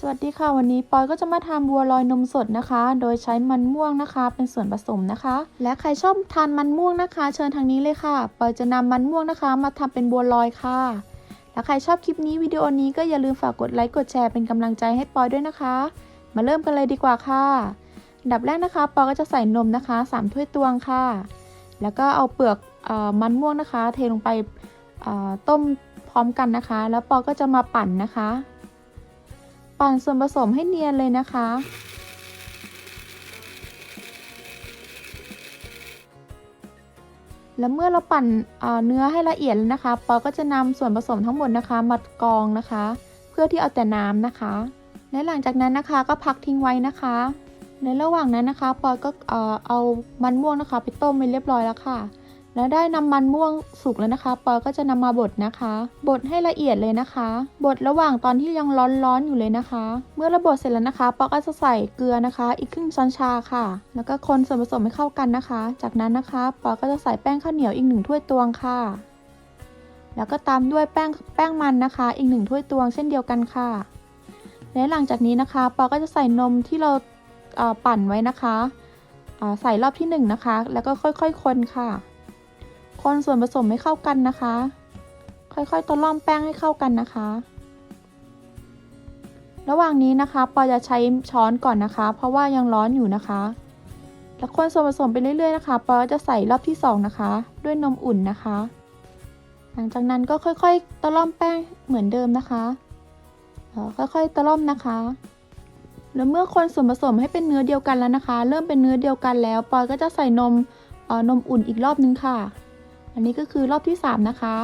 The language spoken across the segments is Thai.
สวัสดีค่ะ วันนี้ปอยก็จะมาทำบัวลอยนมสดนะคะ โดยใช้มันม่วงนะคะ เป็นส่วนผสมนะคะ และใครชอบทานมันม่วงนะคะ เชิญทางนี้เลยค่ะปอยจะนำมันม่วงนะคะ มาทำเป็นบัวลอยค่ะ และใครชอบคลิปนี้วิดีโอนี้ก็อย่าลืมฝากกดไลค์กดแชร์เป็นกำลังใจให้ปอยด้วยนะคะ มาเริ่มกันเลยดีกว่าค่ะดับแรกนะคะ ปอยก็จะใส่นมนะคะ 3 ถ้วยตวงค่ะ แล้วก็เอาเปลือกอมันม่วงนะคะ เทลงไปต้มพร้อมกันนะคะ แล้วปอยก็จะมาปั่นนะคะ ปั่นส่วนผสมให้เนียนเลยนะคะ แล้วเมื่อเราปั่นเเนื้อให้ละเอียดแล้วนะคะ ปอก็จะนำส่วนผสมทั้งหมดนะคะ มากรองนะคะ เพื่อที่เอาแต่น้ำนะคะ และหลังจากนั้นนะคะก็พักทิ้งไว้นะคะ ในระหว่างนั้นนะคะ ปอยก็เอามันม่วงนะคะ ไปต้มไปเรียบร้อยแล้วค่ะ แล้วได้นำมันม่วงสุกแล้วนะคะ ปอก็จะนำมาบดนะคะ บดให้ละเอียดเลยนะคะ บดระหว่างตอนที่ยังร้อนๆอยู่เลยนะคะ เมื่อระบดเสร็จแล้วนะคะ ปอก็จะใส่เกลือนะคะ อีกครึ่งช้อนชาค่ะ แล้วก็คนส่วนผสมให้เข้ากันนะคะ จากนั้นนะคะ ปอก็จะใส่แป้งข้าวเหนียวอีกหนึ่งถ้วยตวงค่ะ แล้วก็ตามด้วยแป้งแป้งมันนะคะ อีกหนึ่งถ้วยตวงเช่นเดียวกันค่ะ และหลังจากนี้นะคะ ปอก็จะใส่นมที่เราปั่นไว้นะคะ ใส่รอบที่หนึ่งนะคะ แล้วก็ค่อยๆคนค่ะ คนส่วนผสมให้เข้ากันนะคะ ค่อยๆตะล่อมแป้งให้เข้ากันนะคะ ระหว่างนี้นะคะปอจะใช้ช้อนก่อนนะคะ เพราะว่ายังร้อนอยู่นะคะ แล้วคนส่วนผสมไปเรื่อยๆนะคะปอก็จะใส่รอบที่สองนะคะ ด้วยนมอุ่นนะคะ หลังจากนั้นก็ค่อยๆตะล่อมแป้งเหมือนเดิมนะคะค่อค่อยๆตะล่อมนะคะแล้วเมื่อคนส่วนผสมให้เป็นเนื้อเดียวกันแล้วนะคะ เริ่มเป็นเนื้อเดียวกันแล้ว ปอยก็จะใส่นมอ่อนมอุ่นอีกรอบนึงค่ะ อันนี้ก็คือรอบที่ 3 นะคะ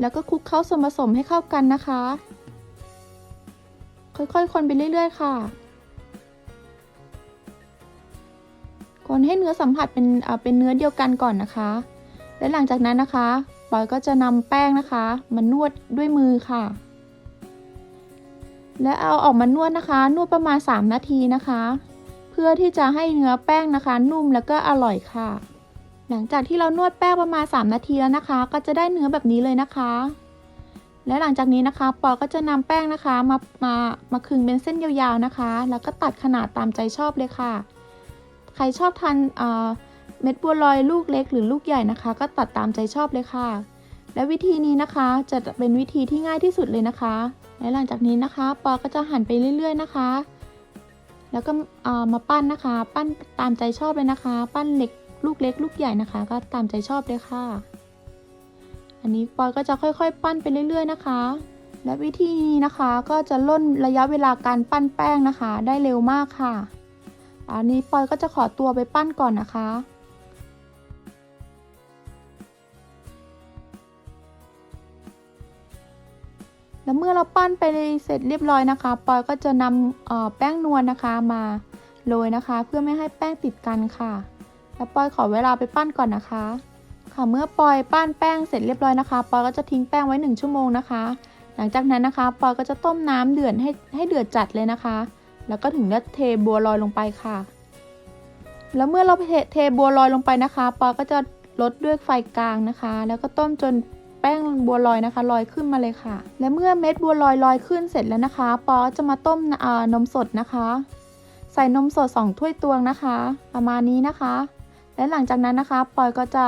แล้วก็คลุกเข้าส่วนผสมให้เข้ากันนะคะ ค่อยๆ คนไปเรื่อยๆ ค่ะ คนให้เนื้อสัมผัสเป็นอ่าเป็นเนื้อเดียวกันก่อนนะคะ และหลังจากนั้นนะคะปอยก็จะนำแป้งนะคะมานวดด้วยมือค่ะ และเอาออกมานวดนะคะ นวดประมาณ 3 นาทีนะคะ เพื่อที่จะให้เนื้อแป้งนะคะ นุ่มแล้วก็อร่อยค่ะ หลังจากที่เรานวดแป้งประมาณ 3 นาทีแล้วนะคะ ก็จะได้เนื้อแบบนี้เลยนะคะ และหลังจากนี้นะคะ ปอก็จะนำแป้งนะคะมามามาขึงเป็นเส้นยาวๆนะคะ แล้วก็ตัดขนาดตามใจชอบเลยค่ะ ใครชอบทานเม็ดบัวลอยลูกเล็กหรือลูกใหญ่นะคะ ก็ตัดตามใจชอบเลยค่ะ และวิธีนี้นะคะจะเป็นวิธีที่ง่ายที่สุดเลยนะคะ และหลังจากนี้นะคะ ปอก็จะหั่นไปเรื่อย ๆนะคะ แล้วก็มาปั้นนะคะ ปั้นตามใจชอบเลยนะคะ ปั้นเล็ก ลูกเล็กลูกใหญ่นะคะ ก็ตามใจชอบเลยค่ะ อันนี้ปอยก็จะค่อยๆ ปั้นไปเรื่อย ๆ นะคะ และวิธีนี้นะคะก็จะล่นระยะเวลาการปั้นแป้งนะคะ ได้เร็วมากค่ะ อันนี้ปอยก็จะขอตัวไปปั้นก่อนนะคะแล้วเมื่อเราปั้นไปเสร็จเรียบร้อยนะคะ ปอยก็จะนำแป้งนวลนะคะมาโรยนะคะ เพื่อไม่ให้แป้งติดกันค่ะ แล้วปอยขอเวลาไปปั้นก่อนนะคะ ค่ะเมื่อปอยปั้นแป้งเสร็จเรียบร้อยนะคะ ปอยก็จะทิ้งแป้งไว้ 1 ชั่วโมงนะคะ หลังจากนั้นนะคะ ปอยก็จะต้มน้ำเดือดให้ให้เดือดจัดเลยนะคะ แล้วก็ถึงจะเทบัวลอยลงไปค่ะ แล้วเมื่อเราเทเทบัวลอยลงไปนะคะ ปอยก็จะลดด้วยไฟกลางนะคะ แล้วก็ต้มจนแป้งบัวลอยนะคะลอยขึ้นมาเลยค่ะ และเมื่อเม็ดบัวลอยลอยขึ้นเสร็จแล้วนะคะ ปอจะมาต้มนมสดนะคะ ใส่นมสด 2 ถ้วยตวงนะคะ ประมาณนี้นะคะ และหลังจากนั้นนะคะปอยก็จะ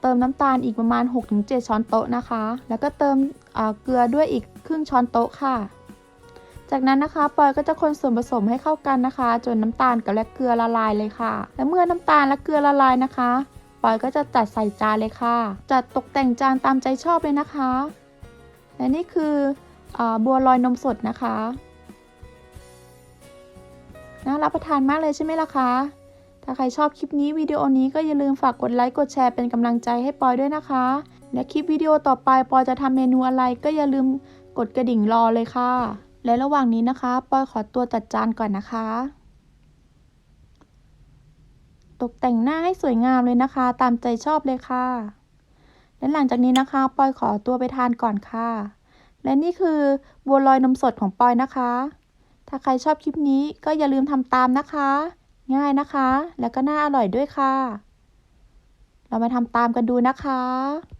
เติมน้ำตาลอีกประมาณ 6-7 ช้อนโต๊ะนะคะ แล้วก็เติมเกลือด้วยอีกครึ่งช้อนโต๊ะค่ะ จากนั้นนะคะปอยก็จะคนส่วนผสมให้เข้ากันนะคะ จนน้ำตาลกับและเกลือละลายเลยค่ะ และเมื่อน้ำตาลและเกลือละลายนะคะปอยก็จะจัดใส่จานเลยค่ะ จัดตกแต่งจานตามใจชอบเลยนะคะ และนี่คืออบัวลอยนมสดนะคะ น่ารับประทานมากเลยใช่ไหมล่ะคะ ถ้าใครชอบคลิปนี้วิดีโอนี้ก็อย่าลืมฝากกดไลค์กดแชร์เป็นกำลังใจให้ปอยด้วยนะคะ และคลิปวิดีโอต่อไปปอยจะทำเมนูอะไรก็อย่าลืมกดกระดิ่งรอเลยค่ะ และระหว่างนี้นะคะ ปอยขอตัวจัดจานก่อนนะคะ ตกแต่งหน้าให้สวยงามเลยนะคะ ตามใจชอบเลยค่ะ และหลังจากนี้นะคะ ปอยขอตัวไปทานก่อนค่ะ และนี่คือบัวลอยนมสดของปอยนะคะ ถ้าใครชอบคลิปนี้ก็อย่าลืมทำตามนะคะ ง่ายนะคะ แล้วก็น่าอร่อยด้วยค่ะ เรามาทำตามกันดูนะคะ